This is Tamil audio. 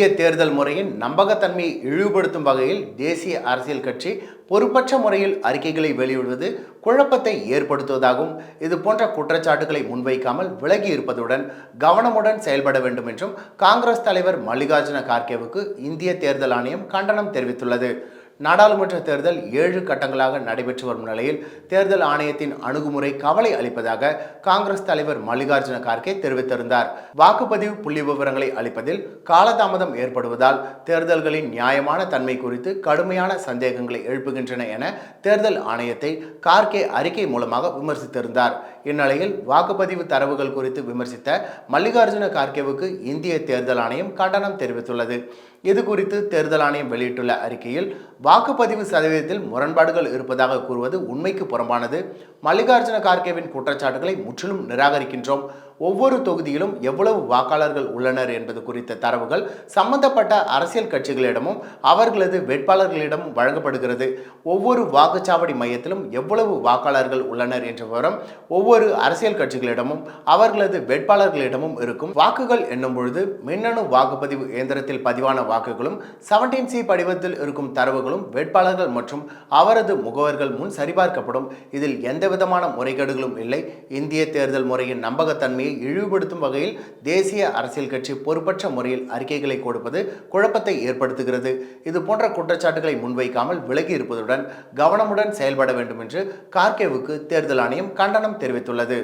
இந்திய தேர்தல் முறையின் நம்பகத்தன்மையை இழிவுபடுத்தும் வகையில் தேசிய அரசியல் கட்சி பொறுப்பற்ற முறையில் அறிக்கைகளை வெளியிடுவது குழப்பத்தை ஏற்படுத்துவதாகவும் இது போன்ற குற்றச்சாட்டுகளை முன்வைக்காமல் விலகி இருப்பதுடன் கவனமுடன் செயல்பட வேண்டும் என்றும் காங்கிரஸ் தலைவர் மல்லிகார்ஜுன கார்கேவுக்கு இந்திய தேர்தல் ஆணையம் கண்டனம் தெரிவித்துள்ளது. நாடாளுமன்ற தேர்தல் ஏழு கட்டங்களாக நடைபெற்று வரும் நிலையில் தேர்தல் ஆணையத்தின் அணுகுமுறை கவலை அளிப்பதாக காங்கிரஸ் தலைவர் மல்லிகார்ஜுன கார்கே தெரிவித்திருந்தார். வாக்குப்பதிவு புள்ளி விவரங்களை அளிப்பதில் காலதாமதம் ஏற்படுவதால் தேர்தல்களின் நியாயமான தன்மை குறித்து கடுமையான சந்தேகங்களை எழுப்புகின்றன என தேர்தல் ஆணையத்தை கார்கே அறிக்கை மூலமாக விமர்சித்திருந்தார். இந்நிலையில் வாக்குப்பதிவு தரவுகள் குறித்து விமர்சித்த மல்லிகார்ஜுன கார்கேவுக்கு இந்திய தேர்தல் ஆணையம் கண்டனம் தெரிவித்துள்ளது. இது குறித்து தேர்தல் ஆணையம் வெளியிட்டுள்ள அறிக்கையில் வாக்குப்பதிவு சதவீதத்தில் முரண்பாடுகள் இருப்பதாக கூறுவது உண்மைக்கு புறம்பானது. மல்லிகார்ஜுன கார்கேவின் குற்றச்சாட்டுகளை முற்றிலும் நிராகரிக்கின்றோம். ஒவ்வொரு தொகுதியிலும் எவ்வளவு வாக்காளர்கள் உள்ளனர் என்பது குறித்த தரவுகள் சம்பந்தப்பட்ட அரசியல் கட்சிகளிடமும் அவர்களது வேட்பாளர்களிடமும் வழங்கப்படுகிறது. ஒவ்வொரு வாக்குச்சாவடி மையத்திலும் எவ்வளவு வாக்காளர்கள் உள்ளனர் என்ற விவரம் ஒவ்வொரு அரசியல் கட்சிகளிடமும் அவர்களது வேட்பாளர்களிடமும் இருக்கும். வாக்குகள் எண்ணும் பொழுது மின்னணு வாக்குப்பதிவு இயந்திரத்தில் பதிவான வாக்குகளும் செவன்டீன் சி படிவத்தில் இருக்கும் தரவுகளும் வேட்பாளர்கள் மற்றும் அவரது முகவர்கள் முன் சரிபார்க்கப்படும். இதில் எந்தவிதமான முறைகேடுகளும் இல்லை. இந்திய தேர்தல் முறையின் நம்பகத்தன்மையை இழிவுபடுத்தும் வகையில் தேசிய அரசியல் கட்சி பொறுப்பற்ற முறையில் அறிக்கைகளை கொடுப்பது குழப்பத்தை ஏற்படுத்துகிறது. இது போன்ற குற்றச்சாட்டுகளை முன்வைக்காமல் விலகி இருப்பதுடன் கவனமுடன் செயல்பட வேண்டும் என்று கார்கேவுக்கு தேர்தல் ஆணையம் கண்டனம் தெரிவித்துள்ளது.